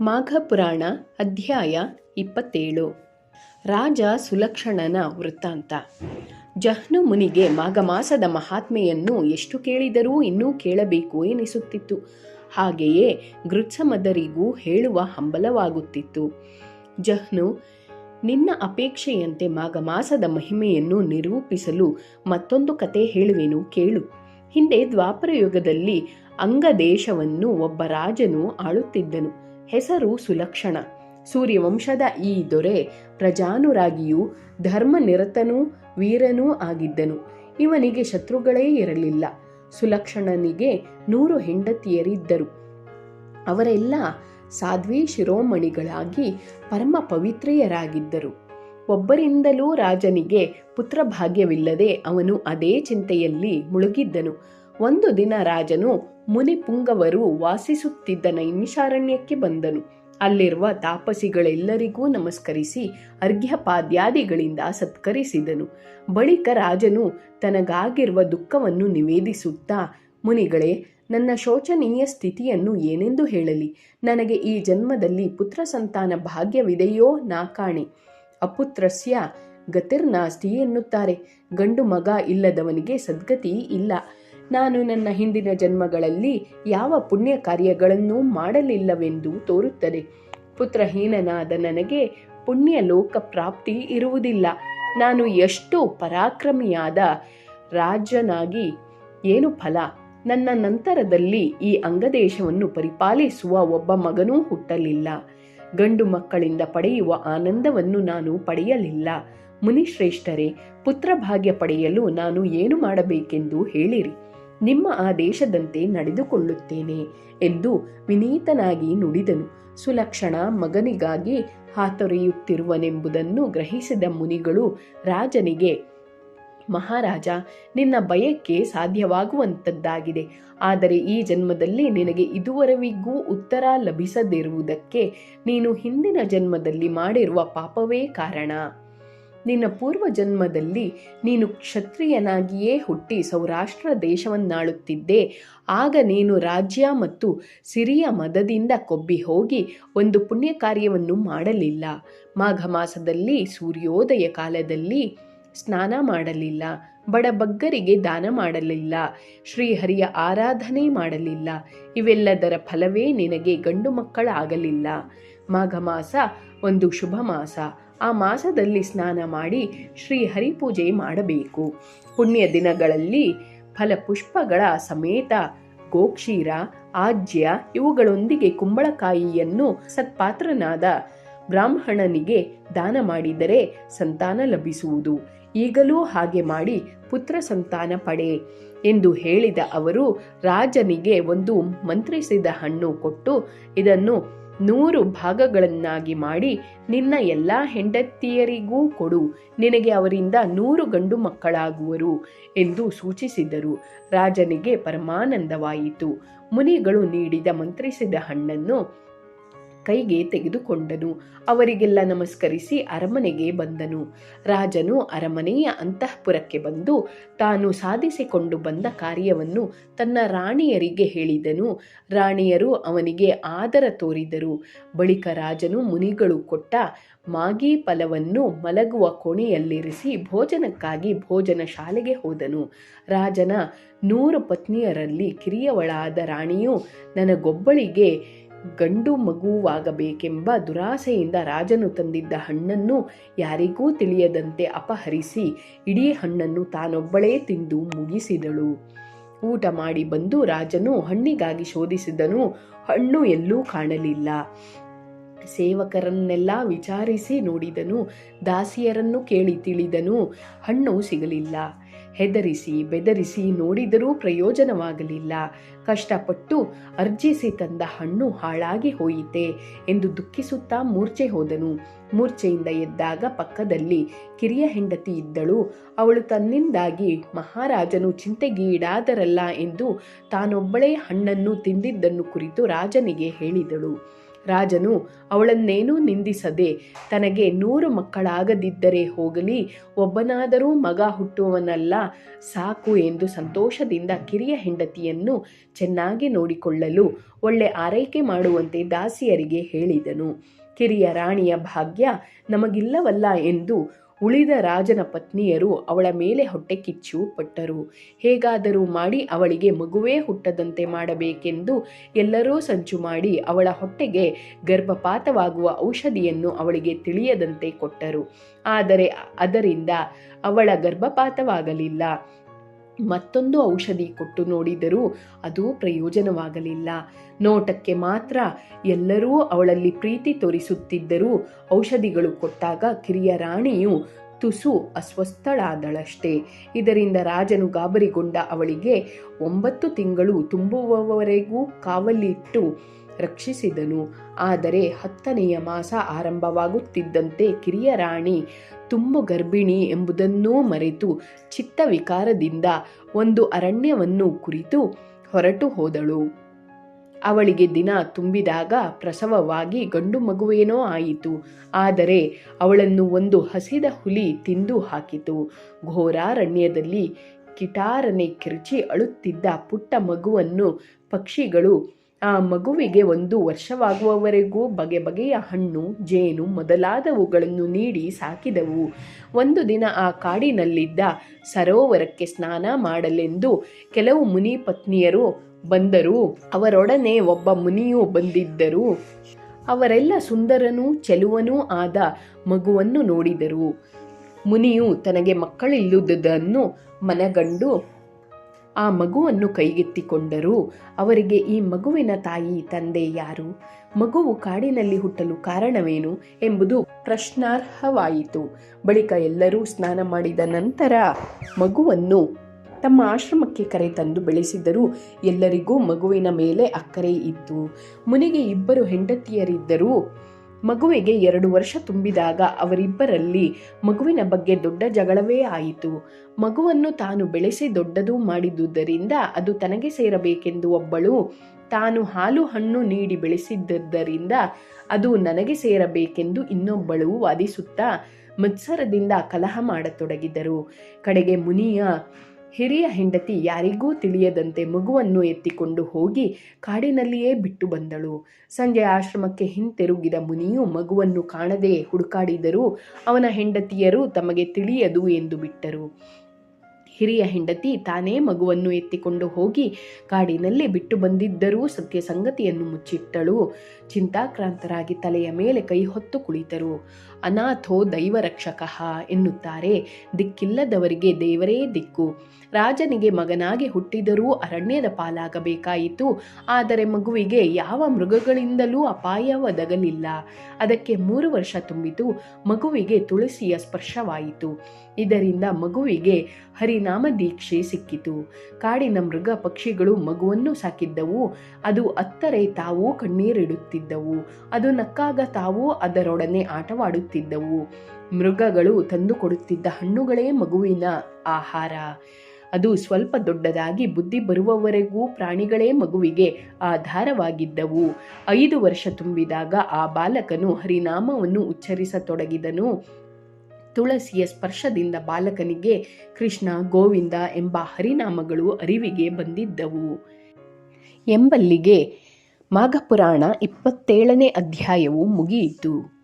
ಮಾಘಪುರಾಣ ಅಧ್ಯಾಯ ಇಪ್ಪತ್ತೇಳು. ರಾಜ ಸುಲಕ್ಷಣನ ವೃತ್ತಾಂತ. ಜಹ್ನು ಮುನಿಗೆ ಮಾಘಮಾಸದ ಮಹಾತ್ಮೆಯನ್ನು ಎಷ್ಟು ಕೇಳಿದರೂ ಇನ್ನೂ ಕೇಳಬೇಕು ಎನಿಸುತ್ತಿತ್ತು. ಹಾಗೆಯೇ ಗೃತ್ಸಮದರಿಗೂ ಹೇಳುವ ಹಂಬಲವಾಗುತ್ತಿತ್ತು. ಜಹ್ನು, ನಿನ್ನ ಅಪೇಕ್ಷೆಯಂತೆ ಮಾಘಮಾಸದ ಮಹಿಮೆಯನ್ನು ನಿರೂಪಿಸಲು ಮತ್ತೊಂದು ಕತೆ ಹೇಳುವೆನು ಕೇಳು. ಹಿಂದೆ ದ್ವಾಪರ ಯುಗದಲ್ಲಿ ಅಂಗದೇಶವನ್ನು ಒಬ್ಬ ರಾಜನು ಆಳುತ್ತಿದ್ದನು. ಹೆಸರು ಸುಲಕ್ಷಣ. ಸೂರ್ಯವಂಶದ ಈ ದೊರೆ ಪ್ರಜಾನುರಾಗಿಯೂ ಧರ್ಮನಿರತನೂ ವೀರನೂ ಆಗಿದ್ದನು. ಇವನಿಗೆ ಶತ್ರುಗಳೇ ಇರಲಿಲ್ಲ. ಸುಲಕ್ಷಣನಿಗೆ ನೂರು ಹೆಂಡತಿಯರಿದ್ದರು. ಅವರೆಲ್ಲ ಸಾಧ್ವಿ ಶಿರೋಮಣಿಗಳಾಗಿ ಪರಮ ಪವಿತ್ರೆಯರಾಗಿದ್ದರು. ಒಬ್ಬರಿಂದಲೂ ರಾಜನಿಗೆ ಪುತ್ರಭಾಗ್ಯವಿಲ್ಲದೆ ಅವನು ಅದೇ ಚಿಂತೆಯಲ್ಲಿ ಮುಳುಗಿದ್ದನು. ಒಂದು ದಿನ ರಾಜನು ಮುನಿಪುಂಗವರು ವಾಸಿಸುತ್ತಿದ್ದ ನೈಮಿಷಾರಣ್ಯಕ್ಕೆ ಬಂದನು. ಅಲ್ಲಿರುವ ತಾಪಸಿಗಳೆಲ್ಲರಿಗೂ ನಮಸ್ಕರಿಸಿ ಅರ್ಘ್ಯಪಾದ್ಯಾದಿಗಳಿಂದ ಸತ್ಕರಿಸಿದನು. ಬಳಿಕ ರಾಜನು ತನಗಾಗಿರುವ ದುಃಖವನ್ನು ನಿವೇದಿಸುತ್ತಾ, ಮುನಿಗಳೇ, ನನ್ನ ಶೋಚನೀಯ ಸ್ಥಿತಿಯನ್ನು ಏನೆಂದು ಹೇಳಲಿ? ನನಗೆ ಈ ಜನ್ಮದಲ್ಲಿ ಪುತ್ರ ಸಂತಾನ ಭಾಗ್ಯವಿದೆಯೋ ನಾ ಕಾಣೆ ಅಪುತ್ರಸ್ಯ ಗತಿರ್ನಾಸ್ತಿ ಎನ್ನುತ್ತಾರೆ. ಗಂಡು ಮಗ ಇಲ್ಲದವನಿಗೆ ಸದ್ಗತಿ ಇಲ್ಲ. ನಾನು ನನ್ನ ಹಿಂದಿನ ಜನ್ಮಗಳಲ್ಲಿ ಯಾವ ಪುಣ್ಯ ಕಾರ್ಯಗಳನ್ನೂ ಮಾಡಲಿಲ್ಲವೆಂದು ತೋರುತ್ತದೆ. ಪುತ್ರಹೀನನಾದ ನನಗೆ ಪುಣ್ಯ ಲೋಕ ಪ್ರಾಪ್ತಿ ಇರುವುದಿಲ್ಲ. ನಾನು ಎಷ್ಟು ಪರಾಕ್ರಮಿಯಾದ ರಾಜನಾಗಿ ಏನು ಫಲ? ನನ್ನ ನಂತರದಲ್ಲಿ ಈ ಅಂಗದೇಶವನ್ನು ಪರಿಪಾಲಿಸುವ ಒಬ್ಬ ಮಗನೂ ಹುಟ್ಟಲಿಲ್ಲ. ಗಂಡು ಮಕ್ಕಳಿಂದ ಪಡೆಯುವ ಆನಂದವನ್ನು ನಾನು ಪಡೆಯಲಿಲ್ಲ. ಮುನಿಶ್ರೇಷ್ಠರೇ, ಪುತ್ರಭಾಗ್ಯ ಪಡೆಯಲು ನಾನು ಏನು ಮಾಡಬೇಕೆಂದು ಹೇಳಿರಿ. ನಿಮ್ಮ ಆದೇಶದಂತೆ ನಡೆದುಕೊಳ್ಳುತ್ತೇನೆ ಎಂದು ವಿನೀತನಾಗಿ ನುಡಿದನು. ಸುಲಕ್ಷಣ ಮಗನಿಗಾಗಿ ಹಾತೊರೆಯುತ್ತಿರುವನೆಂಬುದನ್ನು ಗ್ರಹಿಸಿದ ಮುನಿಗಳು ರಾಜನಿಗೆ, ಮಹಾರಾಜ, ನಿನ್ನ ಬಯಕ್ಕೆ ಸಾಧ್ಯವಾಗುವಂಥದ್ದಾಗಿದೆ. ಆದರೆ ಈ ಜನ್ಮದಲ್ಲಿ ನಿನಗೆ ಇದುವರೆವಿಗೂ ಉತ್ತರ ಲಭಿಸದಿರುವುದಕ್ಕೆ ನೀನು ಹಿಂದಿನ ಜನ್ಮದಲ್ಲಿ ಮಾಡಿರುವ ಪಾಪವೇ ಕಾರಣ. ನಿನ್ನ ಪೂರ್ವ ಜನ್ಮದಲ್ಲಿ ನೀನು ಕ್ಷತ್ರಿಯನಾಗಿಯೇ ಹುಟ್ಟಿ ಸೌರಾಷ್ಟ್ರ ದೇಶವನ್ನಾಳುತ್ತಿದ್ದೆ. ಆಗ ನೀನು ರಾಜ್ಯ ಮತ್ತು ಸಿರಿಯ ಮದದಿಂದ ಕೊಬ್ಬಿ ಹೋಗಿ ಒಂದು ಪುಣ್ಯ ಕಾರ್ಯವನ್ನು ಮಾಡಲಿಲ್ಲ. ಮಾಘ ಮಾಸದಲ್ಲಿ ಸೂರ್ಯೋದಯ ಕಾಲದಲ್ಲಿ ಸ್ನಾನ ಮಾಡಲಿಲ್ಲ. ಬಡಬಗ್ಗರಿಗೆ ದಾನ ಮಾಡಲಿಲ್ಲ. ಶ್ರೀಹರಿಯ ಆರಾಧನೆ ಮಾಡಲಿಲ್ಲ. ಇವೆಲ್ಲದರ ಫಲವೇ ನಿನಗೆ ಗಂಡು ಮಕ್ಕಳಾಗಲಿಲ್ಲ. ಮಾಘ ಮಾಸ ಒಂದು ಶುಭ ಮಾಸ. ಆ ಮಾಸದಲ್ಲಿ ಸ್ನಾನ ಮಾಡಿ ಶ್ರೀ ಹರಿಪೂಜೆ ಮಾಡಬೇಕು. ಪುಣ್ಯ ದಿನಗಳಲ್ಲಿ ಫಲಪುಷ್ಪಗಳ ಸಮೇತ ಗೋಕ್ಷೀರ, ಆಜ್ಯ ಇವುಗಳೊಂದಿಗೆ ಕುಂಬಳಕಾಯಿಯನ್ನು ಸತ್ಪಾತ್ರನಾದ ಬ್ರಾಹ್ಮಣನಿಗೆ ದಾನ ಮಾಡಿದರೆ ಸಂತಾನ ಲಭಿಸುವುದು. ಈಗಲೂ ಹಾಗೆ ಮಾಡಿ ಪುತ್ರ ಸಂತಾನ ಪಡೆ ಎಂದು ಹೇಳಿದ ಅವರು, ರಾಜನಿಗೆ ಒಂದು ಮಂತ್ರಿಸಿದ ಹಣ್ಣು ಕೊಟ್ಟು ಇದನ್ನು ನೂರು ಭಾಗಗಳನ್ನಾಗಿ ಮಾಡಿ ನಿನ್ನ ಎಲ್ಲ ಹೆಂಡತಿಯರಿಗೂ ಕೊಡು. ನಿನಗೆ ಅವರಿಂದ ನೂರು ಗಂಡು ಮಕ್ಕಳಾಗುವರು ಎಂದು ಸೂಚಿಸಿದರು. ರಾಜನಿಗೆ ಪರಮಾನಂದವಾಯಿತು. ಮುನಿಗಳು ನೀಡಿದ ಮಂತ್ರಿಸಿದ ಹಣ್ಣನ್ನು ಕೈಗೆ ತೆಗೆದುಕೊಂಡನು. ಅವರಿಗೆಲ್ಲ ನಮಸ್ಕರಿಸಿ ಅರಮನೆಗೆ ಬಂದನು. ರಾಜನು ಅರಮನೆಯ ಅಂತಃಪುರಕ್ಕೆ ಬಂದು ತಾನು ಸಾಧಿಸಿಕೊಂಡು ಬಂದ ಕಾರ್ಯವನ್ನು ತನ್ನ ರಾಣಿಯರಿಗೆ ಹೇಳಿದನು. ರಾಣಿಯರು ಅವನಿಗೆ ಆದರ ತೋರಿದರು. ಬಳಿಕ ರಾಜನು ಮುನಿಗಳು ಕೊಟ್ಟ ಮಾಗಿ ಫಲವನ್ನು ಮಲಗುವ ಕೋಣೆಯಲ್ಲಿರಿಸಿ ಭೋಜನಕ್ಕಾಗಿ ಭೋಜನ ಶಾಲೆಗೆ ಹೋದನು. ರಾಜನ ನೂರು ಪತ್ನಿಯರಲ್ಲಿ ಕಿರಿಯವಳಾದ ರಾಣಿಯು ನನಗೊಬ್ಬಳಿಗೆ ಗಂಡು ಮಗುವಾಗಬೇಕೆಂಬ ದುರಾಸೆಯಿಂದ ರಾಜನು ತಂದಿದ್ದ ಹಣ್ಣನ್ನು ಯಾರಿಗೂ ತಿಳಿಯದಂತೆ ಅಪಹರಿಸಿ ಇಡೀ ಹಣ್ಣನ್ನು ತಾನೊಬ್ಬಳೇ ತಿಂದು ಮುಗಿಸಿದಳು. ಊಟ ಮಾಡಿ ಬಂದು ರಾಜನು ಹಣ್ಣಿಗಾಗಿ ಶೋಧಿಸಿದನು. ಹಣ್ಣು ಎಲ್ಲೂ ಕಾಣಲಿಲ್ಲ. ಸೇವಕರನ್ನೆಲ್ಲ ವಿಚಾರಿಸಿ ನೋಡಿದನು. ದಾಸಿಯರನ್ನು ಕೇಳಿ ತಿಳಿದನು. ಹಣ್ಣು ಸಿಗಲಿಲ್ಲ. ಹೆದರಿಸಿ, ಬೆದರಿಸಿ ನೋಡಿದರೂ ಪ್ರಯೋಜನವಾಗಲಿಲ್ಲ. ಕಷ್ಟಪಟ್ಟು ಅರ್ಜಿಸಿ ತಂದ ಹಣ್ಣು ಹಾಳಾಗಿ ಹೋಯಿತೆ ಎಂದು ದುಃಖಿಸುತ್ತಾ ಮೂರ್ಛೆ ಹೋದನು. ಮೂರ್ಛೆಯಿಂದ ಎದ್ದಾಗ ಪಕ್ಕದಲ್ಲಿ ಕಿರಿಯ ಹೆಂಡತಿ ಇದ್ದಳು. ಅವಳು ತನ್ನಿಂದಾಗಿ ಮಹಾರಾಜನು ಚಿಂತೆಗೀಡಾದರಲ್ಲ ಎಂದು ತಾನೊಬ್ಬಳೇ ಹಣ್ಣನ್ನು ತಿಂದಿದ್ದನ್ನು ಕುರಿತು ರಾಜನಿಗೆ ಹೇಳಿದಳು. ರಾಜನು ಅವಳನ್ನೇನೂ ನಿಂದಿಸದೆ ತನಗೆ ನೂರು ಮಕ್ಕಳಾಗದಿದ್ದರೆ ಹೋಗಲಿ, ಒಬ್ಬನಾದರೂ ಮಗ ಹುಟ್ಟುವನಲ್ಲ, ಸಾಕು ಎಂದು ಸಂತೋಷದಿಂದ ಕಿರಿಯ ಹೆಂಡತಿಯನ್ನು ಚೆನ್ನಾಗಿ ನೋಡಿಕೊಳ್ಳಲು ಒಳ್ಳೆ ಆರೈಕೆ ಮಾಡುವಂತೆ ದಾಸಿಯರಿಗೆ ಹೇಳಿದನು. ಕಿರಿಯ ರಾಣಿಯ ಭಾಗ್ಯ ನಮಗಿಲ್ಲವಲ್ಲ ಎಂದು ಉಳಿದ ರಾಜನ ಪತ್ನಿಯರು ಅವಳ ಮೇಲೆ ಹೊಟ್ಟೆ ಕಿಚ್ಚು ಪಟ್ಟರು. ಹೇಗಾದರೂ ಮಾಡಿ ಅವಳಿಗೆ ಮಗುವೇ ಹುಟ್ಟದಂತೆ ಮಾಡಬೇಕೆಂದು ಎಲ್ಲರೂ ಸಂಚು ಮಾಡಿ ಅವಳ ಹೊಟ್ಟೆಗೆ ಗರ್ಭಪಾತವಾಗುವ ಔಷಧಿಯನ್ನು ಅವಳಿಗೆ ತಿಳಿಯದಂತೆ ಕೊಟ್ಟರು. ಆದರೆ ಅದರಿಂದ ಅವಳ ಗರ್ಭಪಾತವಾಗಲಿಲ್ಲ. ಮತ್ತೊಂದು ಔಷಧಿ ಕೊಟ್ಟು ನೋಡಿದರೂ ಅದು ಪ್ರಯೋಜನವಾಗಲಿಲ್ಲ. ನೋಟಕ್ಕೆ ಮಾತ್ರ ಎಲ್ಲರೂ ಅವಳಲ್ಲಿ ಪ್ರೀತಿ ತೋರಿಸುತ್ತಿದ್ದರೂ ಔಷಧಿಗಳು ಕೊಟ್ಟಾಗ ಕಿರಿಯ ರಾಣಿಯು ತುಸು ಅಸ್ವಸ್ಥಳಾದಳಷ್ಟೇ. ಇದರಿಂದ ರಾಜನು ಗಾಬರಿಗೊಂಡ ಅವಳಿಗೆ ಒಂಬತ್ತು ತಿಂಗಳು ತುಂಬುವವರೆಗೂ ಕಾವಲಿಟ್ಟು ರಕ್ಷಿಸಿದನು. ಆದರೆ ಹತ್ತನೆಯ ಮಾಸ ಆರಂಭವಾಗುತ್ತಿದ್ದಂತೆ ಕಿರಿಯ ರಾಣಿ ತುಂಬು ಗರ್ಭಿಣಿ ಎಂಬುದನ್ನೂ ಮರೆತು ಚಿತ್ತ ವಿಕಾರದಿಂದ ಒಂದು ಅರಣ್ಯವನ್ನು ಕುರಿತು ಹೊರಟು ಹೋದಳು. ಅವಳಿಗೆ ದಿನ ತುಂಬಿದಾಗ ಪ್ರಸವವಾಗಿ ಗಂಡು ಮಗುವೇನೋ ಆಯಿತು. ಆದರೆ ಅವಳನ್ನು ಒಂದು ಹಸಿದ ಹುಲಿ ತಿಂದು ಹಾಕಿತು. ಘೋರಾರಣ್ಯದಲ್ಲಿ ಕಿಟಾರನೆ ಕಿರುಚಿ ಅಳುತ್ತಿದ್ದ ಪುಟ್ಟ ಮಗುವನ್ನು ಪಕ್ಷಿಗಳು ಆ ಮಗುವಿಗೆ ಒಂದು ವರ್ಷವಾಗುವವರೆಗೂ ಬಗೆ ಬಗೆಯ ಹಣ್ಣು, ಜೇನು ಮೊದಲಾದವುಗಳನ್ನು ನೀಡಿ ಸಾಕಿದವು. ಒಂದು ದಿನ ಆ ಕಾಡಿನಲ್ಲಿದ್ದ ಸರೋವರಕ್ಕೆ ಸ್ನಾನ ಮಾಡಲೆಂದು ಕೆಲವು ಮುನಿ ಪತ್ನಿಯರು ಬಂದರು. ಅವರೊಡನೆ ಒಬ್ಬ ಮುನಿಯು ಬಂದಿದ್ದರು. ಅವರೆಲ್ಲ ಸುಂದರನೂ ಚೆಲುವನೂ ಆದ ಮಗುವನ್ನು ನೋಡಿದರು. ಮುನಿಯು ತನಗೆ ಮಕ್ಕಳಿಲ್ಲದನ್ನು ಮನಗಂಡು ಆ ಮಗುವನ್ನು ಕೈಗೆತ್ತಿಕೊಂಡರು ಅವರಿಗೆ ಈ ಮಗುವಿನ ತಾಯಿ, ತಂದೆ ಯಾರು? ಮಗುವು ಕಾಡಿನಲ್ಲಿ ಹುಟ್ಟಲು ಕಾರಣವೇನು ಎಂಬುದು ಪ್ರಶ್ನಾರ್ಹವಾಯಿತು. ಬಳಿಕ ಎಲ್ಲರೂ ಸ್ನಾನ ಮಾಡಿದ ನಂತರ ಮಗುವನ್ನು ತಮ್ಮ ಆಶ್ರಮಕ್ಕೆ ಕರೆ ತಂದು ಬೆಳೆಸಿದರೂ. ಎಲ್ಲರಿಗೂ ಮಗುವಿನ ಮೇಲೆ ಅಕ್ಕರೆ ಇತ್ತು. ಮುನಿಗೆ ಇಬ್ಬರು ಹೆಂಡತಿಯರಿದ್ದರೂ ಮಗುವಿಗೆ ಎರಡು ವರ್ಷ ತುಂಬಿದಾಗ ಅವರಿಬ್ಬರಲ್ಲಿ ಮಗುವಿನ ಬಗ್ಗೆ ದೊಡ್ಡ ಜಗಳವೇ ಆಯಿತು. ಮಗುವನ್ನು ತಾನು ಬೆಳೆಸಿ ದೊಡ್ಡದು ಮಾಡಿದ್ದುದರಿಂದ ಅದು ತನಗೆ ಸೇರಬೇಕೆಂದು ಒಬ್ಬಳು ತಾನು ಹಾಲು ಹಣ್ಣು ನೀಡಿ ಬೆಳೆಸಿದ್ದರಿಂದ ಅದು ನನಗೆ ಸೇರಬೇಕೆಂದು ಇನ್ನೊಬ್ಬಳು ವಾದಿಸುತ್ತಾ ಮತ್ಸರದಿಂದ ಕಲಹ ಮಾಡತೊಡಗಿದರು. ಕಡೆಗೆ ಮುನಿಯ ಹಿರಿಯ ಹೆಂಡತಿ ಯಾರಿಗೂ ತಿಳಿಯದಂತೆ ಮಗುವನ್ನು ಎತ್ತಿಕೊಂಡು ಹೋಗಿ ಕಾಡಿನಲ್ಲಿಯೇ ಬಿಟ್ಟು ಬಂದಳು. ಸಂಜೆ ಆಶ್ರಮಕ್ಕೆ ಹಿಂತಿರುಗಿದ ಮುನಿಯು ಮಗುವನ್ನು ಕಾಣದೆ ಹುಡುಕಾಡಿದರೂ ಅವನ ಹೆಂಡತಿಯರು ತಮಗೆ ತಿಳಿಯದು ಎಂದು ಬಿಟ್ಟರು. ಹಿರಿಯ ಹೆಂಡತಿ ತಾನೇ ಮಗುವನ್ನು ಎತ್ತಿಕೊಂಡು ಹೋಗಿ ಕಾಡಿನಲ್ಲಿ ಬಿಟ್ಟು ಬಂದಿದ್ದರೂ ಸತ್ಯ ಸಂಗತಿಯನ್ನು ಮುಚ್ಚಿಟ್ಟಳು. ಚಿಂತಾಕ್ರಾಂತರಾಗಿ ತಲೆಯ ಮೇಲೆ ಕೈ ಹೊತ್ತು ಕುಳಿತರು. ಅನಾಥೋ ದೈವ ರಕ್ಷಕಃ ಎನ್ನುತ್ತಾರೆ. ದಿಕ್ಕಿಲ್ಲದವರಿಗೆ ದೇವರೇ ದಿಕ್ಕು. ರಾಜನಿಗೆ ಮಗನಾಗಿ ಹುಟ್ಟಿದರೂ ಅರಣ್ಯದ ಪಾಲಾಗಬೇಕಾಯಿತು. ಆದರೆ ಮಗುವಿಗೆ ಯಾವ ಮೃಗಗಳಿಂದಲೂ ಅಪಾಯ ಒದಗಲಿಲ್ಲ ಅದಕ್ಕೆ ಮೂರು ವರ್ಷ ತುಂಬಿತು. ಮಗುವಿಗೆ ತುಳಸಿಯ ಸ್ಪರ್ಶವಾಯಿತು. ಇದರಿಂದ ಮಗುವಿಗೆ ಹರಿನಾಮ ದೀಕ್ಷೆ ಸಿಕ್ಕಿತು. ಕಾಡಿನ ಮೃಗ ಪಕ್ಷಿಗಳು ಮಗುವನ್ನು ಸಾಕಿದ್ದವು. ಅದು ಅತ್ತರೆ ತಾವು ಕಣ್ಣೀರಿಡುತ್ತಿದ್ದವು. ಅದು ನಕ್ಕಾಗ ತಾವು ಅದರೊಡನೆ ಆಟವಾಡುತ್ತಿದ್ದವು. ಮೃಗಗಳು ತಂದುಕೊಡುತ್ತಿದ್ದ ಹಣ್ಣುಗಳೇ ಮಗುವಿನ ಆಹಾರ. ಅದು ಸ್ವಲ್ಪ ದೊಡ್ಡದಾಗಿ ಬುದ್ಧಿ ಬರುವವರೆಗೂ ಪ್ರಾಣಿಗಳೇ ಮಗುವಿಗೆ ಆಧಾರವಾಗಿದ್ದವು. ಐದು ವರ್ಷ ತುಂಬಿದಾಗ ಆ ಬಾಲಕನು ಹರಿನಾಮವನ್ನು ಉಚ್ಚರಿಸತೊಡಗಿದನು. ತುಳಸಿಯ ಸ್ಪರ್ಶದಿಂದ ಬಾಲಕನಿಗೆ ಕೃಷ್ಣ ಗೋವಿಂದ ಎಂಬ ಹರಿನಾಮಗಳು ಅರಿವಿಗೆ ಬಂದಿದ್ದವು. ಎಂಬಲ್ಲಿಗೆ ಮಾಘಪುರಾಣ ಇಪ್ಪತ್ತೇಳನೇ ಅಧ್ಯಾಯವು ಮುಗಿಯಿತು.